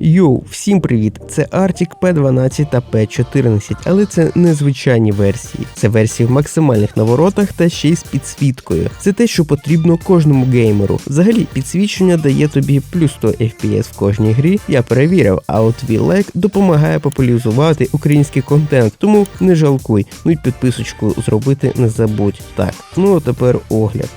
Йоу, всім привіт! Це Arctic P12 та P14, але це не звичайні версії. Це версії в максимальних наворотах та ще й з підсвіткою. Це те, що потрібно кожному геймеру. Взагалі, підсвічення дає тобі плюс 100 FPS в кожній грі. Я перевірив, а от VLEC допомагає популяризувати український контент, тому не жалкуй. Ну і підписочку зробити не забудь. Так, ну а тепер огляд.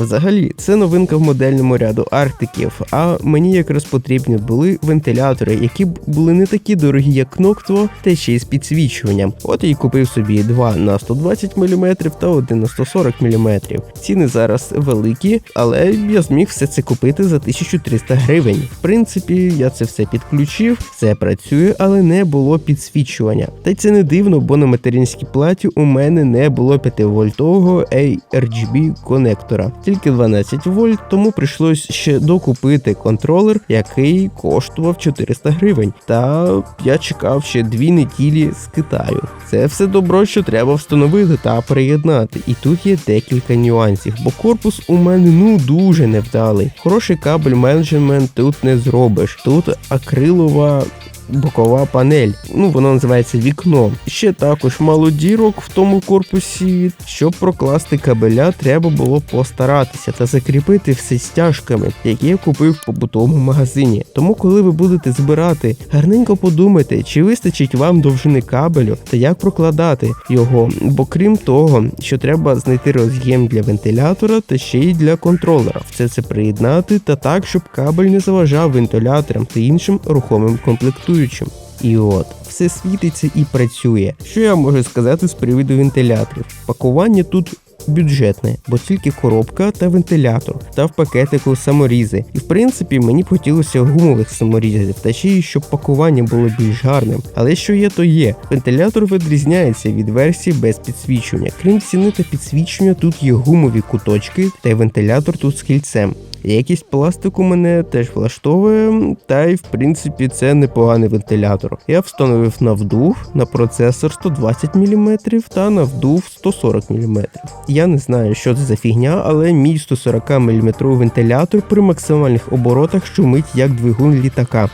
Взагалі, це новинка в модельному ряду Арктиків, а мені якраз потрібні були вентилятори, які були не такі дорогі, як Ноктво, та ще й з підсвічуванням. От й купив собі два на 120 мм та один на 140 мм. Ціни зараз великі, але я зміг все це купити за 1300 гривень. В принципі, я це все підключив, все працює, але не було підсвічування. Та це не дивно, бо на материнській платі у мене не було 5-вольтового ARGB конектора тільки 12 вольт, тому прийшлось ще докупити контролер, який коштував 400 гривень. Та я чекав ще дві неділі з Китаю. Це все добро, що треба встановити та приєднати. І тут є декілька нюансів, бо корпус у мене ну дуже невдалий. Хороший кабель менеджмент тут не зробиш. Тут акрилова бокова панель. Ну, воно називається вікно. Ще також мало дірок в тому корпусі. Щоб прокласти кабеля, треба було постаратися та закріпити все стяжками, які я купив в побутовому магазині. Тому, коли ви будете збирати, гарненько подумайте, чи вистачить вам довжини кабелю та як прокладати його. Бо крім того, що треба знайти роз'єм для вентилятора та ще й для контролера. Все це приєднати та так, щоб кабель не заважав вентиляторам та іншим рухомим комплектуючим комплектуючим. І от, все світиться і працює. Що я можу сказати з приводу вентиляторів? Пакування тут бюджетне, бо тільки коробка та вентилятор, та в пакетику саморізи. І в принципі мені б хотілося гумових саморізів, та ще й щоб пакування було більш гарним. Але що є, то є. Вентилятор відрізняється від версії без підсвічування. Крім ціни та підсвічення, тут є гумові куточки, та й вентилятор тут з кільцем. Якість пластику мене теж влаштовує, та й в принципі це непоганий вентилятор. Я встановив на вдув на процесор 120 мм та на вдув 140 мм. Я не знаю, що це за фігня, але мій 140 мм вентилятор при максимальних оборотах шумить як двигун літака.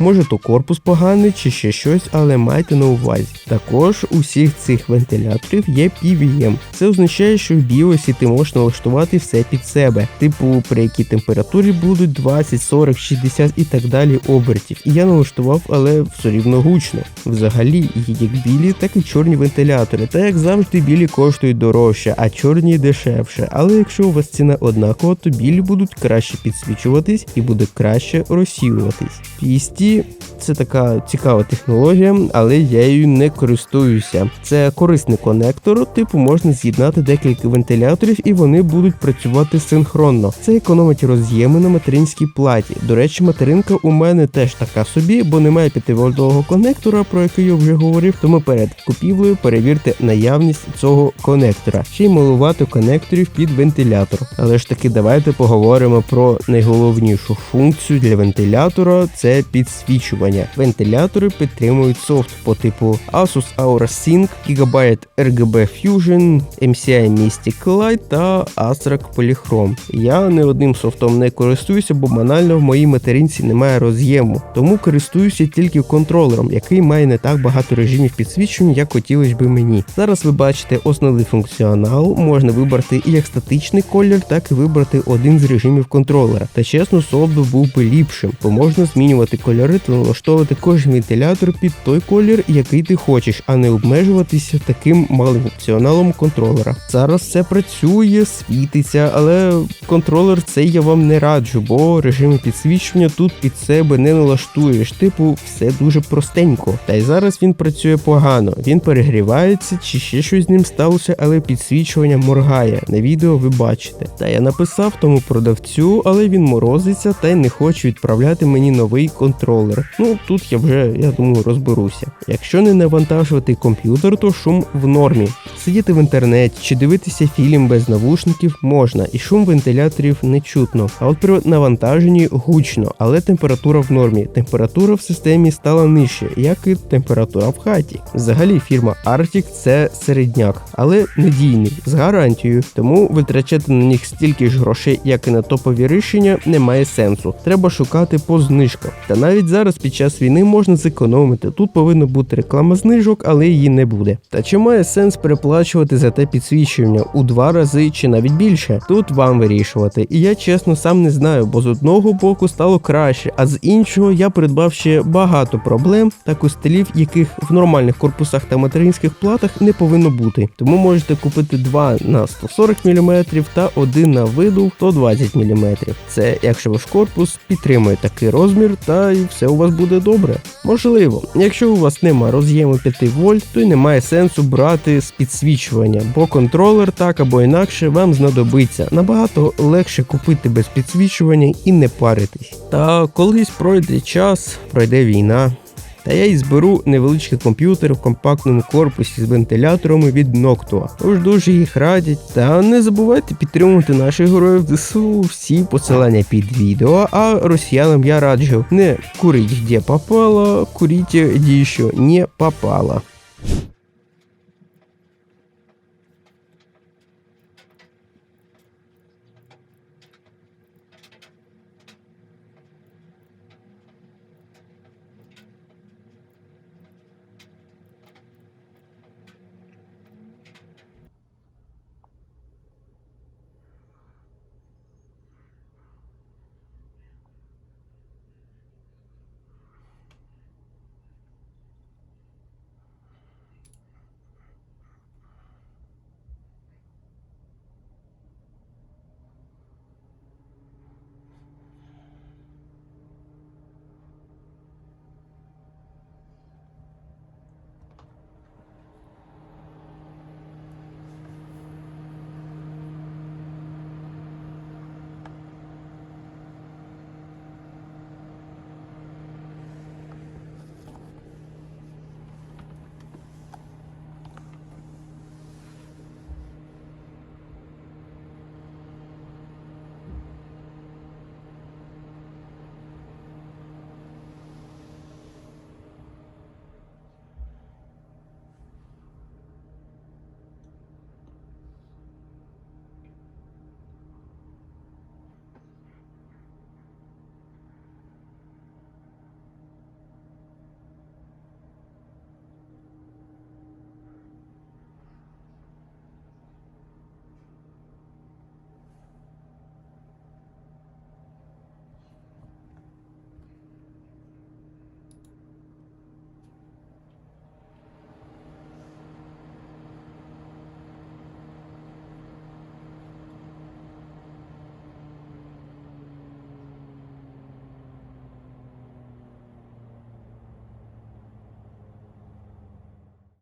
Може то корпус поганий чи ще щось, але майте на увазі. Також усіх цих вентиляторів є PVM. Це означає, що в біосі ти можеш налаштувати все під себе, типу при якій температурі будуть 20, 40, 60 і так далі обертів. І я налаштував, але все рівно гучно. Взагалі, є як білі, так і чорні вентилятори. Та як завжди, білі коштують дорожче, а чорні дешевше. Але якщо у вас ціна однакова, то білі будуть краще підсвічуватись і буде краще розсіюватись. PST que це така цікава технологія, але я її не користуюся. Це корисний конектор, типу можна з'єднати декілька вентиляторів і вони будуть працювати синхронно. Це економить роз'єми на материнській платі. До речі, материнка у мене теж така собі, бо немає 5-вольтового конектора, про який я вже говорив. Тому перед купівлею перевірте наявність цього конектора. Ще й малувати конекторів під вентилятор. Але ж таки, давайте поговоримо про найголовнішу функцію для вентилятора це підсвітлення підсвічування. Вентилятори підтримують софт по типу Asus Aura Sync, Gigabyte RGB Fusion, MCI Mystic Light та Asrock Polychrome. Я не одним софтом не користуюся, бо банально в моїй материнці немає роз'єму, тому користуюся тільки контролером, який має не так багато режимів підсвічування, як хотілося би мені. Зараз ви бачите основний функціонал, можна вибрати як статичний колір, так і вибрати один з режимів контролера. Та чесно, софт був би ліпшим, бо можна змінювати кольори та налаштовувати кожен вентилятор під той колір, який ти хочеш, а не обмежуватися таким малим опціоналом контролера. Зараз все працює, світиться, але контролер цей я вам не раджу, бо режими підсвічування тут під себе не налаштуєш. Типу, все дуже простенько. Та й зараз він працює погано. Він перегрівається чи ще щось з ним сталося, але підсвічування моргає. На відео ви бачите. Та я написав тому продавцю, але він морозиться та й не хоче відправляти мені новий контролер. Ну тут я вже, я думаю, розберуся. Якщо не навантажувати комп'ютер, то шум в нормі. Сидіти в інтернеті чи дивитися фільм без навушників можна, і шум вентиляторів не чутно. А от при навантаженні гучно, але температура в нормі. Температура в системі стала нижче, як і температура в хаті. Взагалі фірма Arctic це середняк, але надійний з гарантією. Тому витрачати на них стільки ж грошей, як і на топові рішення, немає сенсу. Треба шукати по знижках. Та навіть зараз під час війни можна зекономити. Тут повинна бути реклама знижок, але її не буде. Та чи має сенс переплачувати за те підсвічування у два рази чи навіть більше? Тут вам вирішувати. І я чесно сам не знаю, бо з одного боку стало краще, а з іншого я придбав ще багато проблем та костелів, яких в нормальних корпусах та материнських платах не повинно бути. Тому можете купити два на 140 мм та один на виду 120 мм. Це якщо ваш корпус підтримує такий розмір, та і все у вас буде добре. Можливо, якщо у вас нема роз'єму 5 вольт, то й немає сенсу брати з підсвічування, бо контролер так або інакше вам знадобиться. Набагато легше купити без підсвічування і не паритись. Та колись пройде час, пройде війна. Та я й зберу невеличкий комп'ютер в компактному корпусі з вентиляторами від Noctua. Тож дуже їх радять. Та не забувайте підтримувати наших героїв ДСУ. Всі посилання під відео. А росіянам я раджу не курить де попало, куріть де що не попало.